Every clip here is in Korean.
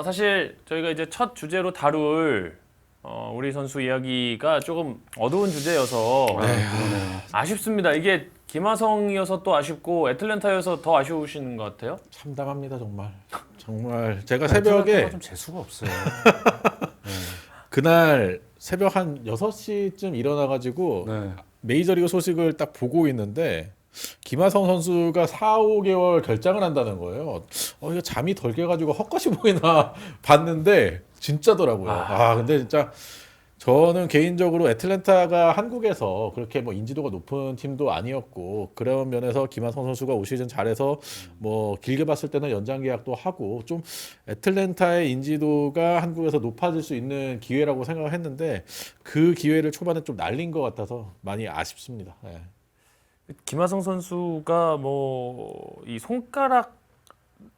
어, 사실 저희가 이제 첫 주제로 다룰 어, 우리 선수 이야기가 조금 어두운 주제여서 아쉽습니다. 이게 김하성이어서 또 아쉽고 애틀랜타여서 더 아쉬우신 것 같아요. 참담합니다 정말. 정말 제가 새벽에 좀 재수가 없어요. 그날 새벽 한 6시쯤 일어나 가지고 네. 메이저리그 소식을 딱 보고 있는데 김하성 선수가 4, 5개월 결장을 한다는 거예요. 어, 이거 잠이 덜 깨가지고 헛것이 보이나 봤는데 진짜더라고요. 아, 근데 진짜 저는 개인적으로 애틀랜타가 한국에서 그렇게 뭐 인지도가 높은 팀도 아니었고 그런 면에서 김하성 선수가 올 시즌 잘해서 뭐 길게 봤을 때는 연장 계약도 하고 좀 애틀랜타의 인지도가 한국에서 높아질 수 있는 기회라고 생각을 했는데 그 기회를 초반에 좀 날린 것 같아서 많이 아쉽습니다. 예. 김하성 선수가 뭐 이 손가락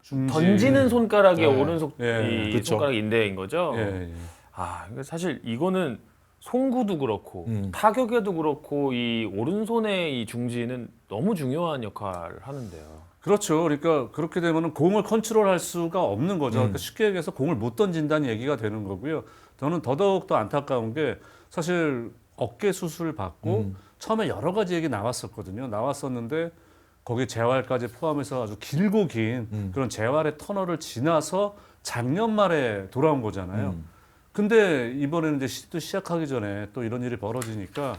중지. 던지는 손가락의 네. 오른손 예, 이 그쵸. 손가락 인대인 거죠. 예, 예. 아, 그러니까 사실 이거는 송구도 그렇고 음. 타격에도 그렇고 이 오른손의 이 중지는 너무 중요한 역할을 하는데요. 그렇죠. 그러니까 그렇게 되면 공을 컨트롤할 수가 없는 거죠. 음. 그러니까 쉽게 얘기해서 공을 못 던진다는 얘기가 되는 거고요. 저는 더더욱 더 안타까운 게 사실 어깨 수술 받고 음. 처음에 여러 가지 얘기 나왔었거든요. 나왔었는데 거기 재활까지 포함해서 아주 길고 긴 음. 그런 재활의 터널을 지나서 작년 말에 돌아온 거잖아요. 음. 근데 이번에는 이제 시즌 시작하기 전에 또 이런 일이 벌어지니까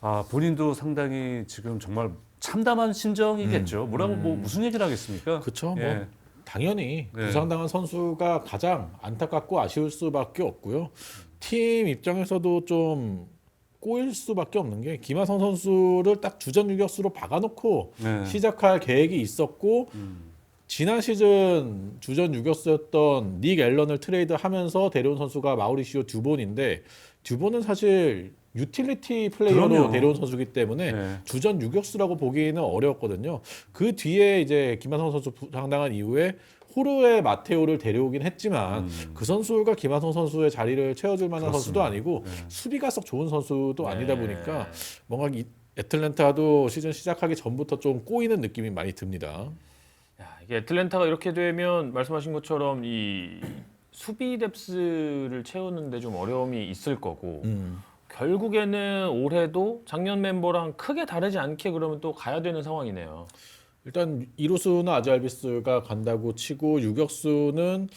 아 본인도 상당히 지금 정말 참담한 심정이겠죠. 뭐라고 뭐 무슨 얘기를 하겠습니까? 뭐 예. 당연히 네. 부상당한 선수가 가장 안타깝고 아쉬울 수밖에 없고요. 팀 입장에서도 좀 꼬일 수밖에 없는 게 김하성 선수를 딱 주전 유격수로 박아놓고 네. 시작할 계획이 있었고 음. 지난 시즌 주전 유격수였던 닉 앨런을 트레이드하면서 데려온 선수가 마우리시오 듀본인데 듀본은 사실 유틸리티 플레이어로 그럼요. 데려온 선수기 때문에 네. 주전 유격수라고 보기에는 어려웠거든요. 그 뒤에 이제 김하성 선수 부상당한 이후에 호르의 마테오를 데려오긴 했지만 음. 그 선수가 김하성 선수의 자리를 채워줄 만한 선수도 그렇습니다. 아니고 네. 수비가 썩 좋은 선수도 아니다 네. 보니까 뭔가 이 애틀랜타도 시즌 시작하기 전부터 좀 꼬이는 느낌이 많이 듭니다. 야, 이게 애틀랜타가 이렇게 되면 말씀하신 것처럼 이 수비 뎁스를 채우는데 좀 어려움이 있을 거고 음. 결국에는 올해도 작년 멤버랑 크게 다르지 않게 그러면 또 가야 되는 상황이네요. 일단 이루수나 아즈알비스가 간다고 치고 유격수는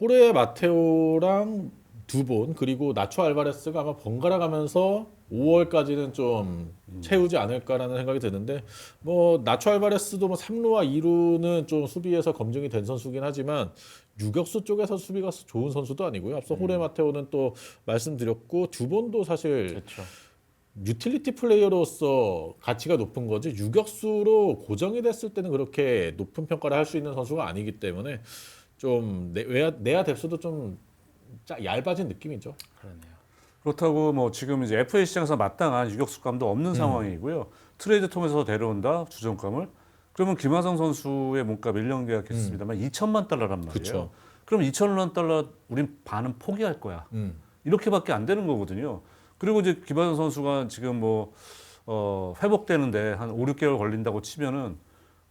호레 마테오랑 두본 그리고 나초 알바레스가 아마 번갈아 가면서 5월까지는 좀 채우지 않을까라는 생각이 드는데 뭐 나초 알바레스도 뭐 3루와 2루는 좀 수비에서 검증이 된 선수긴 하지만 유격수 쪽에서 수비가 좋은 선수도 아니고요. 앞서 호레 마테오는 또 말씀드렸고 두본도 사실 그렇죠. 유틸리티 플레이어로서 가치가 높은 거지 유격수로 고정이 됐을 때는 그렇게 높은 평가를 할 수 있는 선수가 아니기 때문에 좀 내, 외야, 내야 뎁스도 좀 짜- 얇아진 느낌이죠. 그러네요. 그렇다고 뭐 지금 이제 FA 시장에서 마땅한 유격수감도 없는 상황이고요. 트레이드 통해서 데려온다 주전감을 그러면 김하성 선수의 몸값 1년 계약했습니다만 2천만 달러란 말이에요. 그쵸. 그럼 2천만 달러 우린 반은 포기할 거야. 음. 이렇게밖에 안 되는 거거든요. 그리고 이제 김하성 선수가 지금 뭐 어, 회복되는데 한 5, 6개월 걸린다고 치면은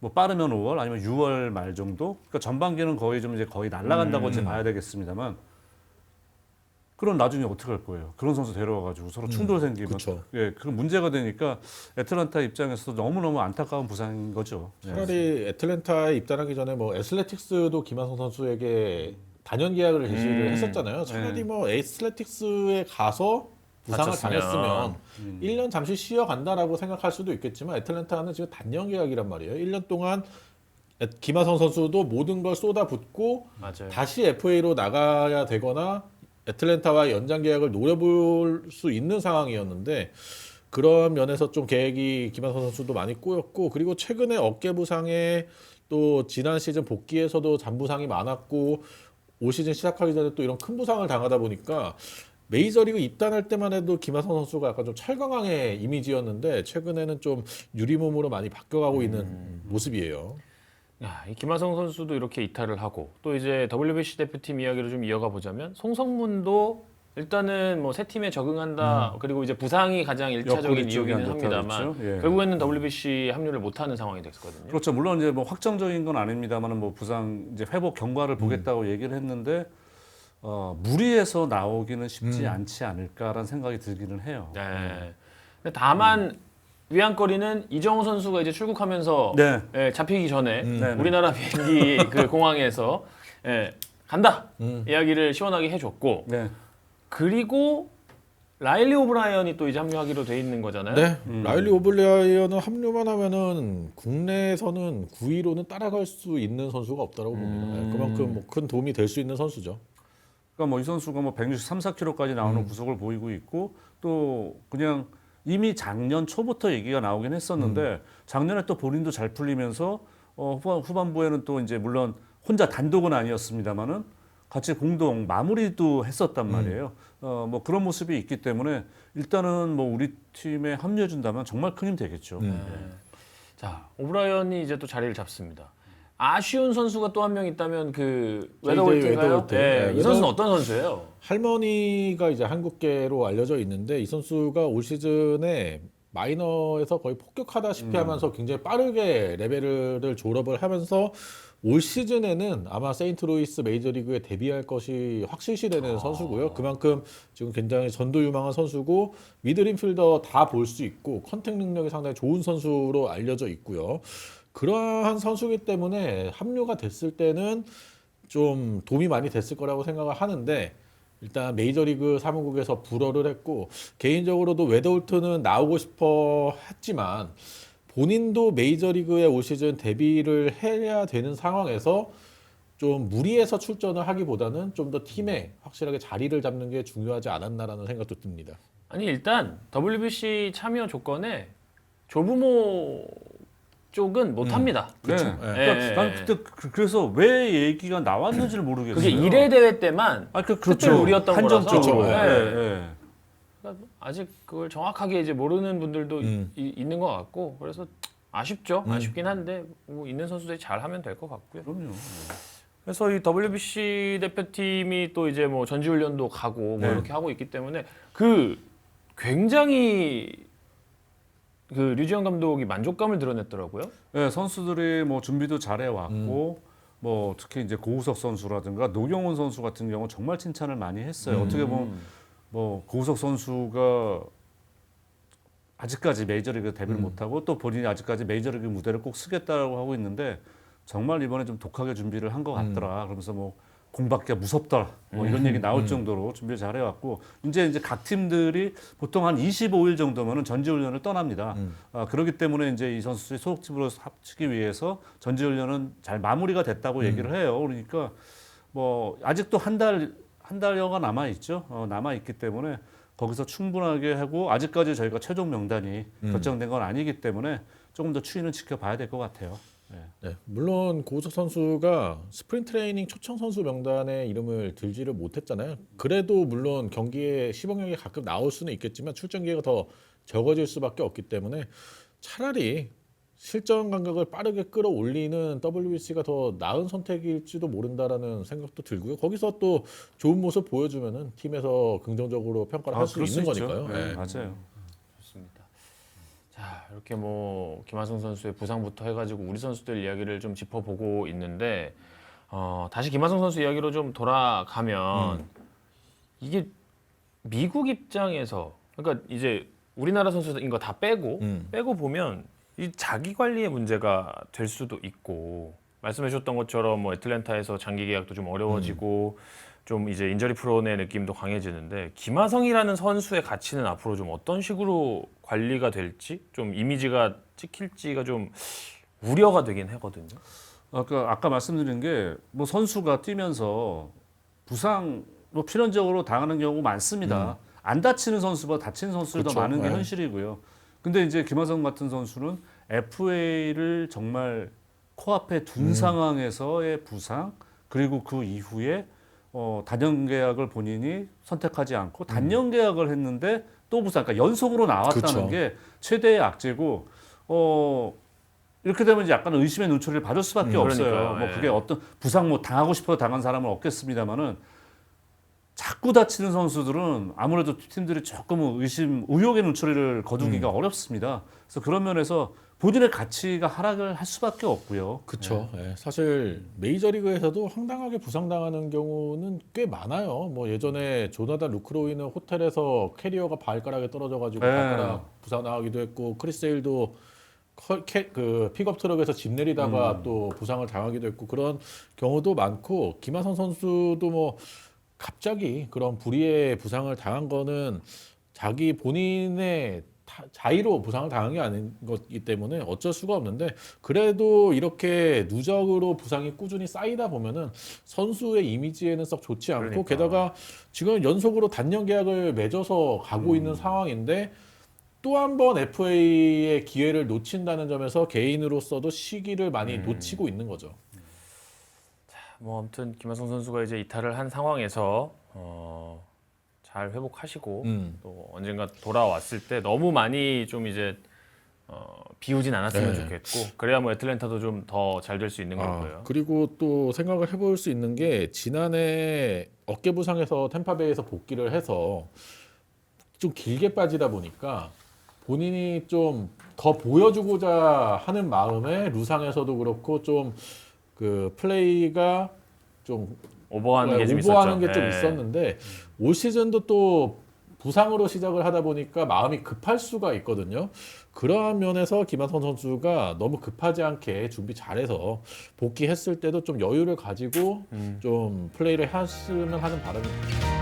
뭐 빠르면 5월 아니면 6월 말 정도. 그러니까 전반기는 거의 좀 이제 거의 날아간다고 이제 봐야 되겠습니다만. 그럼 나중에 어떻게 할 거예요? 그런 선수 데려와 가지고 서로 충돌 생기면 그쵸. 예, 그런 문제가 되니까 애틀란타 입장에서도 너무 너무 안타까운 부상인 거죠. 예. 차라리 애틀랜타에 입단하기 전에 뭐 애슬레틱스도 김하성 선수에게 단연 계약을 제시를 음. 했었잖아요. 차라리 네. 뭐 애슬레틱스에 가서 부상을 다쳤으면. 당했으면 음. 1년 잠시 쉬어간다라고 생각할 수도 있겠지만 애틀랜타는 지금 단년 계약이란 말이에요. 1년 동안 애- 김하성 선수도 모든 걸 쏟아붓고 맞아요. 다시 FA로 나가야 되거나 애틀랜타와 연장 계약을 노려볼 수 있는 상황이었는데 그런 면에서 좀 계획이 김한선 선수도 많이 꼬였고 그리고 최근에 어깨 부상에 또 지난 시즌 복귀에서도 잔부상이 많았고 올 시즌 시작하기 전에 또 이런 큰 부상을 당하다 보니까 메이저리그 입단할 때만 해도 김하성 선수가 약간 좀 철강왕의 이미지였는데 최근에는 좀 유리몸으로 많이 바뀌어가고 있는 모습이에요. 야, 이 김하성 선수도 이렇게 이탈을 하고 또 이제 WBC 대표팀 이야기를 좀 이어가 보자면 송성문도 일단은 뭐 새 팀에 적응한다. 그리고 이제 부상이 가장 일차적인 안 좋다 합니다만 그랬죠? 예. 결국에는 WBC 합류를 못하는 상황이 됐거든요. 그렇죠. 물론 이제 뭐 확정적인 건 아닙니다만은 뭐 부상 이제 회복 경과를 보겠다고 얘기를 했는데 어, 무리해서 나오기는 쉽지 않지 않을까라는 생각이 들기는 해요. 네. 근데 다만 위안거리는 이정우 선수가 이제 출국하면서 네. 예, 잡히기 전에 네, 네. 우리나라 비행기 그 공항에서 예, 간다 음. 이야기를 시원하게 해줬고 네. 그리고 라일리 오브라이언이 또 이제 합류하기로 돼 있는 거잖아요. 네, 라일리 오블리아이어는 합류만 하면은 국내에서는 9위로는 따라갈 수 있는 선수가 없다라고 봅니다. 네, 그만큼 뭐 큰 도움이 될 수 있는 선수죠. 그러니까 뭐 이 선수가 뭐 163, 4kg까지 나오는 구속을 보이고 있고 또 그냥 이미 작년 초부터 얘기가 나오긴 했었는데 작년에 또 본인도 잘 풀리면서 어, 후반, 후반부에는 또 이제 물론 혼자 단독은 아니었습니다만은 같이 공동 마무리도 했었단 말이에요. 어, 뭐 그런 모습이 있기 때문에 일단은 뭐 우리 팀에 합류해 준다면 정말 큰 힘 되겠죠. 네. 자 오브라이언이 이제 또 자리를 잡습니다. 아쉬운 선수가 또 한 명 있다면 그 JJ 웨더홀트인가요? 웨더홀트. 네, 네, 이 선수는 웨더- 어떤 선수예요? 할머니가 이제 한국계로 알려져 있는데 이 선수가 올 시즌에 마이너에서 거의 폭격하다시피 하면서 굉장히 빠르게 레벨을 졸업을 하면서 올 시즌에는 아마 세인트루이스 메이저리그에 데뷔할 것이 확실시 되는 선수고요. 그만큼 지금 굉장히 전도 유망한 선수고 미드인필더 다 볼 수 있고 컨택 능력이 상당히 좋은 선수로 알려져 있고요. 그러한 선수이기 때문에 합류가 됐을 때는 좀 도움이 많이 됐을 거라고 생각을 하는데 일단 메이저리그 사무국에서 불어를 했고 개인적으로도 웨더홀트는 나오고 싶어 했지만 본인도 메이저리그에 올 시즌 데뷔를 해야 되는 상황에서 좀 무리해서 출전을 하기보다는 좀 더 팀에 확실하게 자리를 잡는 게 중요하지 않았나라는 생각도 듭니다. 아니 일단 WBC 참여 조건에 조부모 쪽은 못 합니다. 네. 그쵸. 그러니까 예, 예, 난 예. 그때 그- 그래서 왜 얘기가 나왔는지를 모르겠어요. 그게 1회 대회 때만 아, 그, 특별 우려였던 한정적으로. 거라서. 예, 네. 예. 그러니까 아직 그걸 정확하게 이제 모르는 분들도 음. 이- 있는 것 같고 그래서 아쉽죠. 음. 아쉽긴 한데 뭐 있는 선수들이 잘 하면 될 것 같고요. 그럼요. 그래서 이 WBC 대표팀이 또 이제 뭐 전지훈련도 가고 뭐 네. 이렇게 하고 있기 때문에 그 굉장히 그 류지영 감독이 만족감을 드러냈더라고요. 네, 선수들이 뭐 준비도 잘해 왔고 뭐 특히 이제 고우석 선수라든가 노경훈 선수 같은 경우 정말 칭찬을 많이 했어요. 어떻게 보면 뭐 고우석 선수가 아직까지 메이저리그 데뷔를 못하고 또 본인이 아직까지 메이저리그 무대를 꼭 쓰겠다고 하고 있는데 정말 이번에 좀 독하게 준비를 한 것 같더라. 그러면서 뭐 공밖에 무섭다. 뭐 이런 얘기 나올 정도로 준비를 잘 해 왔고 이제 이제 각 팀들이 보통 한 25일 정도면은 전지훈련을 떠납니다. 아, 그렇기 때문에 이제 이 선수들이 소속팀으로 합치기 위해서 전지훈련은 잘 마무리가 됐다고 얘기를 해요. 그러니까 뭐 아직도 한 달 한 달여가 남아 있죠. 어, 남아 있기 때문에 거기서 충분하게 하고 아직까지 저희가 최종 명단이 결정된 건 아니기 때문에 조금 더 추이는 지켜봐야 될 것 같아요. 네. 네, 물론 고우석 선수가 스프링 트레이닝 초청 선수 명단에 이름을 들지를 못했잖아요. 그래도 물론 경기에 시범경기에 가끔 나올 수는 있겠지만 출전 기회가 더 적어질 수밖에 없기 때문에 차라리 실전 감각을 빠르게 끌어올리는 WBC가 더 나은 선택일지도 모른다라는 생각도 들고요. 거기서 또 좋은 모습 보여주면은 팀에서 긍정적으로 평가를 할수 아, 그럴 있는 있죠. 거니까요. 네, 네. 맞아요. 자 이렇게 뭐 김하성 선수의 부상부터 해가지고 우리 선수들 이야기를 좀 짚어보고 있는데 어, 다시 김하성 선수 이야기로 좀 돌아가면 이게 미국 입장에서 그러니까 이제 우리나라 선수인 거 다 빼고 음. 빼고 보면 이 자기 관리의 문제가 될 수도 있고 말씀해 주셨던 것처럼 뭐 애틀랜타에서 장기 계약도 좀 어려워지고 좀 이제 인저리 프론의 느낌도 강해지는데 김하성이라는 선수의 가치는 앞으로 좀 어떤 식으로 관리가 될지 좀 이미지가 찍힐지가 좀 우려가 되긴 하거든요. 아까 아까 말씀드린 게 뭐 선수가 뛰면서 부상 뭐 필연적으로 당하는 경우 많습니다. 안 다치는 선수보다 다치는 선수들이 더 그쵸. 많은 게 네. 현실이고요. 근데 이제 김하성 같은 선수는 FA를 정말 코앞에 둔 상황에서의 부상 그리고 그 이후에 어, 단년 계약을 본인이 선택하지 않고 단년 계약을 했는데 또 부상, 그러니까 연속으로 나왔다는 그쵸. 게 최대의 악재고 어, 이렇게 되면 이제 약간 의심의 눈초리를 받을 수밖에 음, 없어요. 그러니까요. 뭐 예. 그게 어떤 부상 뭐 당하고 싶어 당한 사람은 없겠습니다만은 자꾸 다치는 선수들은 아무래도 팀들이 조금 의심, 의혹의 눈초리를 거두기가 어렵습니다. 그래서 그런 면에서 본인의 가치가 하락을 할 수밖에 없고요. 그렇죠. 사실 메이저리그에서도 황당하게 부상당하는 경우는 꽤 많아요. 뭐 예전에 조나단 루크로이는 호텔에서 캐리어가 발가락에 떨어져가지고 네. 발가락 부상 나가기도 했고 크리스 세일도 커- 캐- 그 픽업 트럭에서 집 내리다가 음. 또 부상을 당하기도 했고 그런 경우도 많고 김하성 선수도 뭐 갑자기 그런 불의의 부상을 당한 거는 자기 본인의 타- 자의로 부상을 당한 게 아닌 것이기 때문에 어쩔 수가 없는데 그래도 이렇게 누적으로 부상이 꾸준히 쌓이다 보면은 선수의 이미지에는 썩 좋지 않고 그러니까. 게다가 지금 연속으로 단년 계약을 맺어서 가고 음. 있는 상황인데 또 한 번 FA의 기회를 놓친다는 점에서 개인으로서도 시기를 많이 음. 놓치고 있는 거죠. 뭐 아무튼 김하성 선수가 이제 이탈을 한 상황에서 어, 잘 회복하시고 음. 또 언젠가 돌아왔을 때 너무 많이 좀 이제 어, 비우진 않았으면 네. 좋겠고 그래야 뭐 애틀랜타도 좀 더 잘 될 수 있는 아, 거고요. 그리고 또 생각을 해볼 수 있는 게 지난해 어깨 부상에서 템파베이에서 복귀를 해서 좀 길게 빠지다 보니까 본인이 좀 더 보여주고자 하는 마음에 루상에서도 그렇고 좀 그 플레이가 좀 오버하는 게좀 오버하는 있었죠. 게좀 예. 있었는데 올 시즌도 또 부상으로 시작을 하다 보니까 마음이 급할 수가 있거든요. 그러한 면에서 김한선 선수가 너무 급하지 않게 준비 잘해서 복귀했을 때도 좀 여유를 가지고 음. 좀 플레이를 했으면 하는 바람입니다.